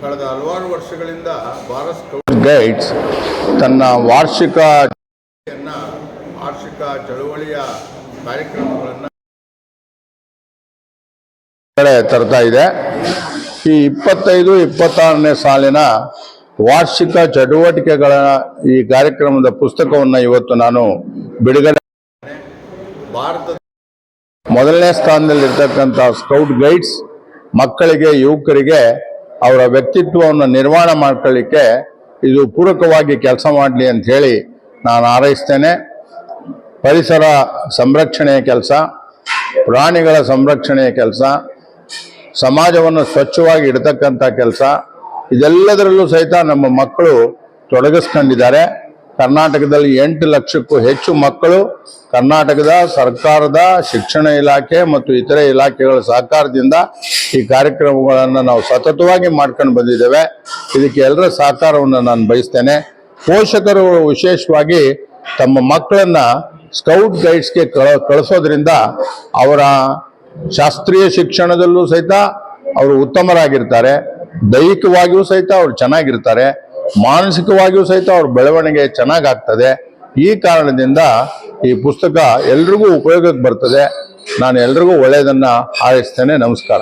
ಕಳೆದ ಹಲವಾರು ವರ್ಷಗಳಿಂದ ಭಾರತ್ ಸ್ಕೌಟ್ ಗೈಡ್ಸ್ ತನ್ನ ವಾರ್ಷಿಕ ವಾರ್ಷಿಕ ಚಳುವಳಿಯ ಕಾರ್ಯಕ್ರಮಗಳನ್ನು ತರ್ತಾ ಇದೆ. ಈ ಇಪ್ಪತ್ತೈದು ಇಪ್ಪತ್ತಾರನೇ ಸಾಲಿನ ವಾರ್ಷಿಕ ಚಟುವಟಿಕೆಗಳ ಈ ಕಾರ್ಯಕ್ರಮದ ಪುಸ್ತಕವನ್ನು ಇವತ್ತು ನಾನು ಬಿಡುಗಡೆ ಭಾರತದ ಮೊದಲನೇ ಸ್ಥಾನದಲ್ಲಿರ್ತಕ್ಕಂಥ ಸ್ಕೌಟ್ ಗೈಡ್ಸ್ ಮಕ್ಕಳಿಗೆ ಯುವಕರಿಗೆ ಅವರ ವ್ಯಕ್ತಿತ್ವವನ್ನು ನಿರ್ಮಾಣ ಮಾಡ್ಕೊಳ್ಳಿಕ್ಕೆ ಇದು ಪೂರಕವಾಗಿ ಕೆಲಸ ಮಾಡಲಿ ಅಂತ ಹೇಳಿ ನಾನು ಹಾರೈಸ್ತೇನೆ. ಪರಿಸರ ಸಂರಕ್ಷಣೆಯ ಕೆಲಸ, ಪ್ರಾಣಿಗಳ ಸಂರಕ್ಷಣೆಯ ಕೆಲಸ, ಸಮಾಜವನ್ನು ಸ್ವಚ್ಛವಾಗಿ ಇಡತಕ್ಕಂಥ ಕೆಲಸ, ಇದೆಲ್ಲದರಲ್ಲೂ ಸಹಿತ ನಮ್ಮ ಮಕ್ಕಳು ತೊಡಗಿಸ್ಕೊಂಡಿದ್ದಾರೆ. ಕರ್ನಾಟಕದಲ್ಲಿ ಎಂಟು ಲಕ್ಷಕ್ಕೂ ಹೆಚ್ಚು ಮಕ್ಕಳು ಕರ್ನಾಟಕದ ಸರ್ಕಾರದ ಶಿಕ್ಷಣ ಇಲಾಖೆ ಮತ್ತು ಇತರೆ ಇಲಾಖೆಗಳ ಸಹಕಾರದಿಂದ ಈ ಕಾರ್ಯಕ್ರಮಗಳನ್ನು ನಾವು ಸತತವಾಗಿ ಮಾಡ್ಕೊಂಡು ಬಂದಿದ್ದೇವೆ. ಇದಕ್ಕೆ ಎಲ್ಲರ ಸಹಕಾರವನ್ನು ನಾನು ಬಯಸ್ತೇನೆ. ಪೋಷಕರು ವಿಶೇಷವಾಗಿ ತಮ್ಮ ಮಕ್ಕಳನ್ನು ಸ್ಕೌಟ್ ಗೈಡ್ಸ್ಗೆ ಕಳ, ಕಳಿಸೋದ್ರಿಂದ ಅವರ ಶಾಸ್ತ್ರೀಯ ಶಿಕ್ಷಣದಲ್ಲೂ ಸಹಿತ ಅವರು ಉತ್ತಮರಾಗಿರ್ತಾರೆ. ದೈಹಿಕವಾಗಿಯೂ ಸಹಿತ ಅವರು ಚೆನ್ನಾಗಿರ್ತಾರೆ. ಮಾನಸಿಕವಾಗಿಯೂ ಸಹಿತ ಅವ್ರ ಬೆಳವಣಿಗೆ ಚೆನ್ನಾಗಾಗ್ತದೆ. ಈ ಕಾರಣದಿಂದ ಈ ಪುಸ್ತಕ ಎಲ್ರಿಗೂ ಉಪಯೋಗಕ್ಕೆ ಬರ್ತದೆ. ನಾನು ಎಲ್ರಿಗೂ ಒಳ್ಳೆಯದನ್ನ ಹಾರೈಸ್ತೇನೆ. ನಮಸ್ಕಾರ.